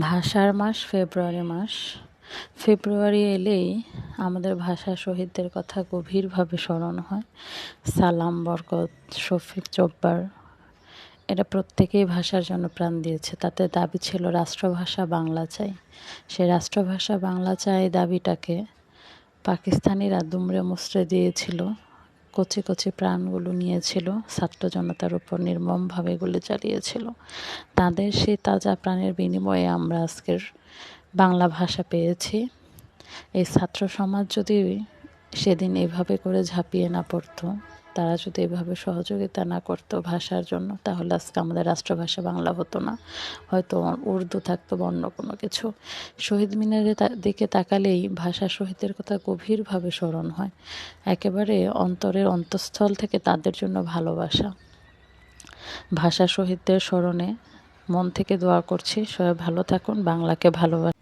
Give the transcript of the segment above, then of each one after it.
ভাষার মাস ফেব্রুয়ারি মাস। ফেব্রুয়ারি এলেই আমাদের ভাষা শহীদদের কথা গভীরভাবে স্মরণ হয়। সালাম, বরকত, শফিক, জব্বার, এরা প্রত্যেকেই ভাষার জন্য প্রাণ দিয়েছে। তাতে দাবি ছিল রাষ্ট্রভাষা বাংলা চাই। সেই রাষ্ট্রভাষা বাংলা চাই দাবিটাকে পাকিস্তানিরা দুমড়ে মুচড়ে দিয়েছিল। কচি কচি প্রাণগুলো নিয়েছিল, ছাত্র জনতার উপর নির্মমভাবে গুলি চালিয়েছিল। তাদের সেই তাজা প্রাণের বিনিময়ে আমরা আজকের বাংলা ভাষা পেয়েছি। এই ছাত্র সমাজ যদি সেদিন এভাবে করে ঝাঁপিয়ে না পড়তো। তারা যদি এভাবে সহযোগিতা না করতো ভাষার জন্য, তাহলে আজকে আমাদের রাষ্ট্রভাষা বাংলা হতো না। হয়তো উর্দু থাকতো বা অন্য কোনো কিছু। শহীদ মিনারের দিকে তাকালেই ভাষা শহীদের কথা গভীরভাবে স্মরণ হয়। একেবারে অন্তরের অন্তঃস্থল থেকে তাদের জন্য ভালোবাসা। ভাষা শহীদদের স্মরণে মন থেকে দোয়া করছি, সবাই ভালো থাকুন, বাংলাকে ভালোবাসা।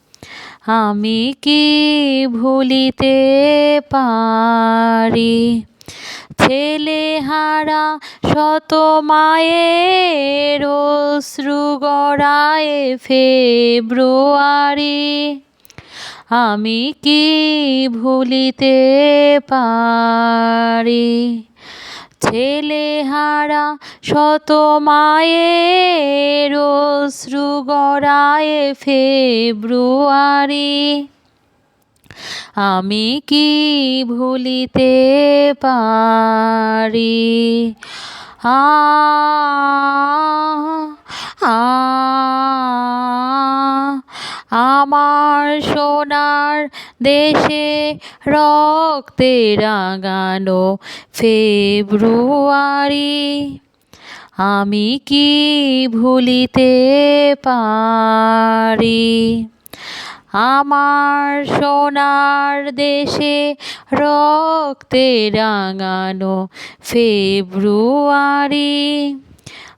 আমি কি ভুলিতে পারি? ছেলে হারা শত মায়ের অশ্রু গড়ায় ফেব্রুয়ারি। আমি কি ভুলিতে পারি? ছেলে হারা শত মায়ের অশ্রু গড়ায় ফেব্রুয়ারি। আমি কি ভুলিতে পারি? আ আমার সোনার দেশে রক্তে রাঙানো ফেব্রুয়ারি, আমি কি ভুলিতে পারি? আমার সোনার দেশে রক্তে রাঙানো ফেব্রুয়ারি